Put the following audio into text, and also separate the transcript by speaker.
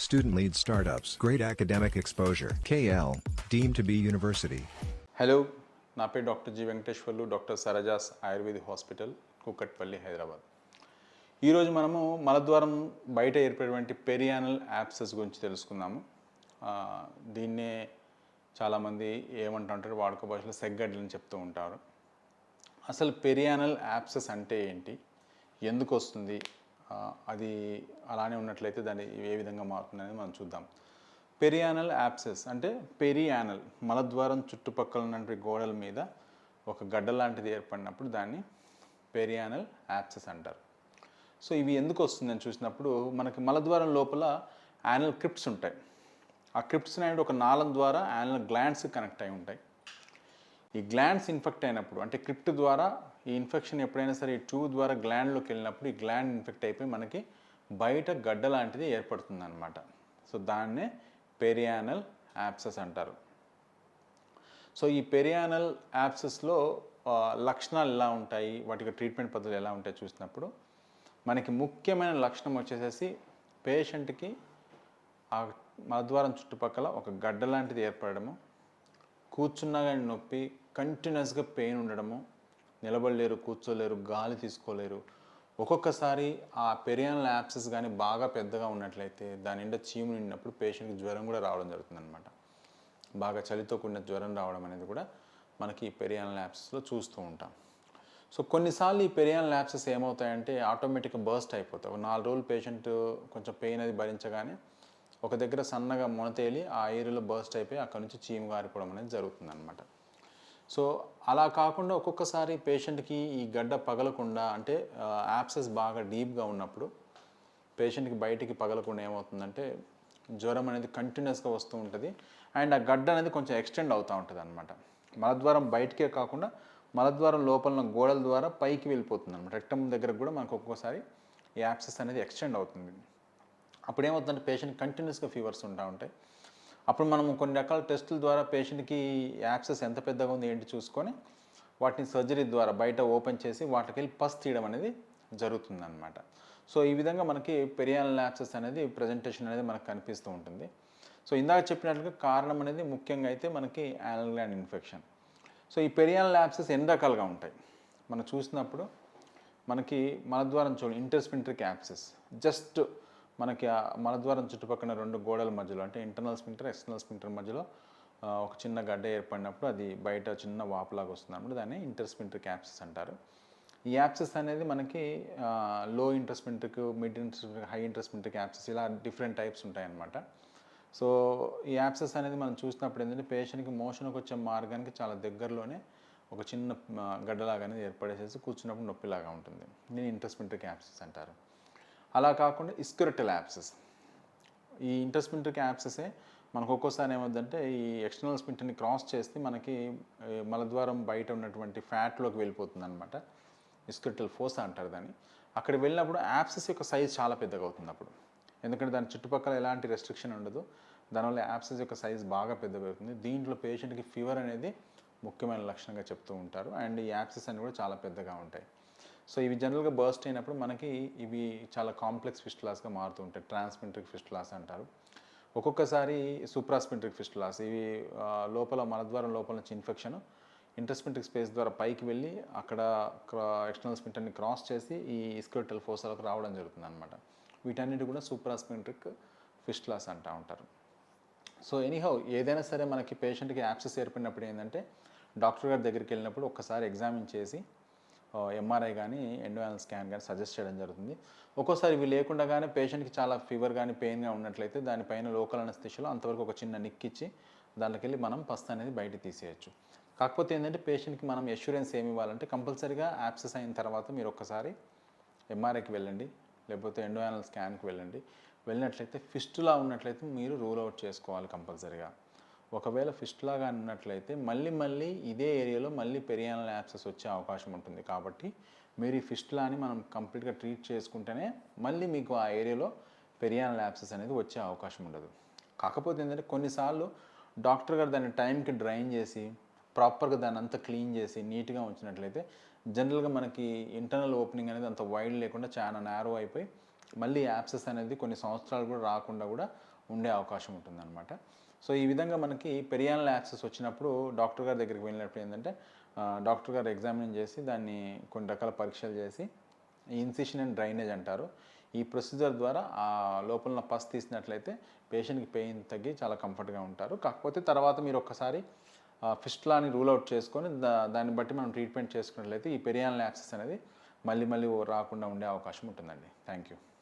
Speaker 1: Student lead startups. Great academic exposure. KL. Deemed to be university.
Speaker 2: Hello నా పేరు doctor G Venkateswarlu doctor Sarajas ayurvedic hospital Kukatpally Hyderabad ఈరోజు మనము మలద్వారం బయట ఏర్పడేటువంటి perianal apses గురించి తెలుసుకుందాము దీన్నే చాలామంది ఏమంటుంటారు వాడుక భాషలో సెగ్గడ్లని చెప్తూ ఉంటారు అసలు పెరియానల్ యాప్సెస్ అంటే ఏంటి ఎందుకు వస్తుంది అది అలానే ఉన్నట్లయితే దాన్ని ఏ విధంగా మారుతుంది అనేది మనం చూద్దాం. పెరియానల్ యాప్సెస్ అంటే పెరియానల్ మలద్వారం చుట్టుపక్కల ఉన్నటువంటి గోడల మీద ఒక గడ్డ లాంటిది ఏర్పడినప్పుడు దాన్ని పెరియానల్ యాప్సెస్ అంటారు. సో ఇవి ఎందుకు వస్తుందని చూసినప్పుడు మనకి మలద్వారం లోపల యానల్ క్రిప్ట్స్ ఉంటాయి. ఆ క్రిప్ట్స్ అనేవి ఒక నాళం ద్వారా యానల్ గ్లాండ్స్ కనెక్ట్ అయి ఉంటాయి. ఈ గ్లాండ్స్ ఇన్ఫెక్ట్ అయినప్పుడు అంటే క్రిప్ట్ ద్వారా ఈ ఇన్ఫెక్షన్ ఎప్పుడైనా సరే ఈ ట్యూబ్ ద్వారా గ్లాండ్లోకి వెళ్ళినప్పుడు ఈ గ్లాండ్ ఇన్ఫెక్ట్ అయిపోయి మనకి బయట గడ్డ లాంటిది ఏర్పడుతుంది అనమాట సో దాన్నే పెరియానల్ యాప్సెస్ అంటారు. సో ఈ పెరియానల్ యాప్సెస్లో లక్షణాలు ఎలా ఉంటాయి? వాటికి ట్రీట్మెంట్ పద్ధతులు ఎలా ఉంటాయి చూసినప్పుడు మనకి ముఖ్యమైన లక్షణం వచ్చేసేసి పేషెంట్కి ఆ మలద్వారం చుట్టుపక్కల ఒక గడ్డ లాంటిది ఏర్పడము కూర్చున్నా కానీ నొప్పి కంటిన్యూస్గా పెయిన్ ఉండడము నిలబడలేరు కూర్చోలేరు గాలి తీసుకోలేరు. ఒక్కొక్కసారి ఆ పెరియాన్ యాప్సెస్ కానీ బాగా పెద్దగా ఉన్నట్లయితే దాని నిండా చీము నిండినప్పుడు పేషెంట్కి జ్వరం కూడా రావడం జరుగుతుందన్నమాట. బాగా చలితో కూడిన జ్వరం రావడం అనేది కూడా మనకి ఈ పెరియాన్ యాప్సెస్లో చూస్తూ ఉంటాం. సో కొన్నిసార్లు ఈ పెరియాన్ యాప్సెస్ ఏమవుతాయంటే ఆటోమేటిక్గా బర్స్ట్ అయిపోతాయి. ఒక నాలుగు రోజులు పేషెంట్ కొంచెం పెయిన్ అది భరించగానే ఒక దగ్గర సన్నగా మొనతేలి ఆ ఏరియాలో బర్స్ట్ అయిపోయి అక్కడ నుంచి చీము గారిపోవడం అనేది జరుగుతుందన్నమాట. సో అలా కాకుండా ఒక్కొక్కసారి పేషెంట్కి ఈ గడ్డ పగలకుండా అంటే యాప్సెస్ బాగా డీప్గా ఉన్నప్పుడు పేషెంట్కి బయటికి పగలకుండా ఏమవుతుందంటే జ్వరం అనేది కంటిన్యూస్గా వస్తూ ఉంటుంది. అండ్ ఆ గడ్డ అనేది కొంచెం ఎక్స్టెండ్ అవుతూ ఉంటుంది అనమాట మలద్వారం బయటికే కాకుండా మలద్వారం లోపల గోడల ద్వారా పైకి వెళ్ళిపోతుంది అనమాట రెక్టమ్ దగ్గర కూడా మనకు ఒక్కొక్కసారి ఈ యాప్సెస్ అనేది ఎక్స్టెండ్ అవుతుంది. అప్పుడు ఏమవుతుందంటే పేషెంట్ కంటిన్యూస్గా ఫీవర్స్ ఉంటా ఉంటాయి. అప్పుడు మనం కొన్ని రకాల టెస్టుల ద్వారా పేషెంట్కి యాక్సెస్ ఎంత పెద్దగా ఉంది ఏంటి చూసుకొని వాటిని సర్జరీ ద్వారా బయట ఓపెన్ చేసి వాటికి వెళ్ళి పస్ తీయడం అనేది జరుగుతుందన్నమాట. సో ఈ విధంగా మనకి పెరియాన్ యాక్సెస్ అనేది ప్రజెంటేషన్ అనేది మనకు కనిపిస్తూ ఉంటుంది. సో ఇందాక చెప్పినట్లుగా కారణం అనేది ముఖ్యంగా అయితే మనకి యానల్ గ్లాండ్ ఇన్ఫెక్షన్. సో ఈ పెరియాల యాప్సెస్ ఎన్ని రకాలుగా ఉంటాయి? మనం చూసినప్పుడు మనకి మన ద్వారా చూడండి ఇంటర్స్పింటరీ యాప్సెస్ జస్ట్ మనకి ఆ మలద్వారం చుట్టుపక్కల రెండు గోడల మధ్యలో అంటే ఇంటర్నల్ స్పింటర్ ఎక్స్టర్నల్ స్పింటర్ మధ్యలో ఒక చిన్న గడ్డ ఏర్పడినప్పుడు అది బయట చిన్న వాపులాగా వస్తుంది అన్నప్పుడు దాన్ని ఇంటర్స్పింట్రిక్ క్యాప్సెస్ అంటారు. ఈ యాప్సెస్ అనేది మనకి low intersphincteric mid intersphincteric high ఇంట్రెస్ట్మెంట్కి abscess ఇలా డిఫరెంట్ టైప్స్ ఉంటాయన్నమాట సో ఈ యాప్సెస్ అనేది మనం చూసినప్పుడు ఏంటంటే పేషెంట్కి మోషన్కి వచ్చే మార్గానికి చాలా దగ్గరలోనే ఒక చిన్న గడ్డలాగా అనేది ఏర్పడేసేసి కూర్చున్నప్పుడు నొప్పిలాగా ఉంటుంది. దీని ఇంట్రెస్ట్మెంట్కి యాప్సెస్ అంటారు. అలా కాకుండా ఇస్క్యురటల్ యాప్సెస్. ఈ ఇంటర్స్పింట్రిక్ యాప్సెసే మనకు ఒక్కోసారి ఏమవుతుందంటే ఈ ఎక్స్టర్నల్ స్పింటర్ని క్రాస్ చేస్తే మనకి మలద్వారం బయట ఉన్నటువంటి ఫ్యాట్లోకి వెళ్ళిపోతుంది అనమాట ఇస్క్రిటల్ ఫోర్స్ అంటారు దాన్ని. అక్కడ వెళ్ళినప్పుడు యాప్సెస్ యొక్క సైజ్ చాలా పెద్దగా అవుతుంది అప్పుడు. ఎందుకంటే దాని చుట్టుపక్కల ఎలాంటి రెస్ట్రిక్షన్ ఉండదు. దానివల్ల యాప్సెస్ యొక్క సైజ్ బాగా పెద్దగా అవుతుంది. దీంట్లో పేషెంట్కి ఫీవర్ అనేది ముఖ్యమైన లక్షణంగా చెప్తూ ఉంటారు. అండ్ ఈ యాప్సెస్ అన్నీ కూడా చాలా పెద్దగా ఉంటాయి. సో ఇవి జనరల్గా బర్స్ట్ అయినప్పుడు మనకి ఇవి చాలా కాంప్లెక్స్ ఫిస్టులాస్గా మారుతూ ఉంటాయి. ట్రాన్స్మింట్రిక్ ఫిస్టులాస్ అంటారు. ఒక్కొక్కసారి సూప్రాస్మింట్రిక్ ఫిస్టులాస్. ఇవి లోపల మలద్వారం లోపల నుంచి ఇన్ఫెక్షన్ ఇంటర్స్మింట్రిక్ స్పేస్ ద్వారా పైకి వెళ్ళి అక్కడ ఎక్స్టర్నల్ స్పింటర్ని క్రాస్ చేసి ఈ ఇస్క్రోటల్ ఫోసాలకు రావడం జరుగుతుంది అనమాట వీటన్నిటి కూడా సూప్రాస్మింట్రిక్ ఫిస్టులాస్ అంటూ ఉంటారు. సో ఎనీహౌ ఏదైనా సరే మనకి పేషెంట్కి యాప్సెస్ ఏర్పడినప్పుడు ఏంటంటే డాక్టర్ గారి దగ్గరికి వెళ్ళినప్పుడు ఒక్కసారి ఎగ్జామిన్ చేసి ఎంఆర్ఐ కానీ ఎండోయానల్ స్కాన్ కానీ సజెస్ట్ చేయడం జరుగుతుంది. ఒక్కోసారి ఇవి లేకుండా కానీ పేషెంట్కి చాలా ఫీవర్ కానీ పెయిన్గా ఉన్నట్లయితే దానిపైన లోకల్ అనస్థిషలో అంతవరకు ఒక చిన్న నిక్కిచ్చి దానికి వెళ్ళి మనం పస్త అనేది బయట తీసేయచ్చు. కాకపోతే ఏంటంటే పేషెంట్కి మనం ఎష్యూరెన్స్ ఏమి ఇవ్వాలంటే కంపల్సరీగా యాప్సెస్ అయిన తర్వాత మీరు ఒక్కసారి ఎంఆర్ఐకి వెళ్ళండి లేకపోతే ఎండోయానల్ స్కాన్కి వెళ్ళండి. వెళ్ళినట్లయితే ఫిస్టులా ఉన్నట్లయితే మీరు రూల్ అవుట్ చేసుకోవాలి కంపల్సరీగా. ఒకవేళ ఫిస్ట్ లాగా ఉన్నట్లయితే మళ్ళీ మళ్ళీ ఇదే ఏరియాలో మళ్ళీ పెరియానల్ యాప్సెస్ వచ్చే అవకాశం ఉంటుంది. కాబట్టి మీరు ఈ ఫిస్ట్లాని మనం కంప్లీట్గా ట్రీట్ చేసుకుంటేనే మళ్ళీ మీకు ఆ ఏరియాలో పెరియానల్ యాప్సెస్ అనేది వచ్చే అవకాశం ఉండదు. కాకపోతే ఏంటంటే కొన్నిసార్లు డాక్టర్ గారు దాన్ని టైంకి డ్రైన్ చేసి ప్రాపర్గా దాన్ని అంతా క్లీన్ చేసి నీట్గా ఉంచినట్లయితే జనరల్గా మనకి ఇంటర్నల్ ఓపెనింగ్ అనేది అంత వైడ్ లేకుండా చాలా నేరో అయిపోయి మళ్ళీ యాప్సెస్ అనేది కొన్ని సంవత్సరాలు కూడా రాకుండా కూడా ఉండే అవకాశం ఉంటుందన్నమాట. సో ఈ విధంగా మనకి పెరియానల్ యాక్సెస్ వచ్చినప్పుడు డాక్టర్ గారి దగ్గరికి వెళ్ళినప్పుడు ఏంటంటే డాక్టర్ గారు ఎగ్జామిన్ చేసి దాన్ని కొన్ని రకాల పరీక్షలు చేసి ఇన్సిషన్ అండ్ డ్రైనేజ్ అంటారు. ఈ ప్రొసీజర్ ద్వారా ఆ లోపల పస్ తీసినట్లయితే పేషెంట్కి పెయిన్ తగ్గి చాలా కంఫర్ట్గా ఉంటారు. కాకపోతే తర్వాత మీరు ఒక్కసారి ఫిస్ట్లాని రూల్ అవుట్ చేసుకొని దా దాన్ని బట్టి మనం ట్రీట్మెంట్ చేసుకున్నట్లయితే ఈ పెరియానల్ యాక్సెస్ అనేది మళ్ళీ మళ్ళీ రాకుండా ఉండే అవకాశం ఉంటుందండి. Thank you.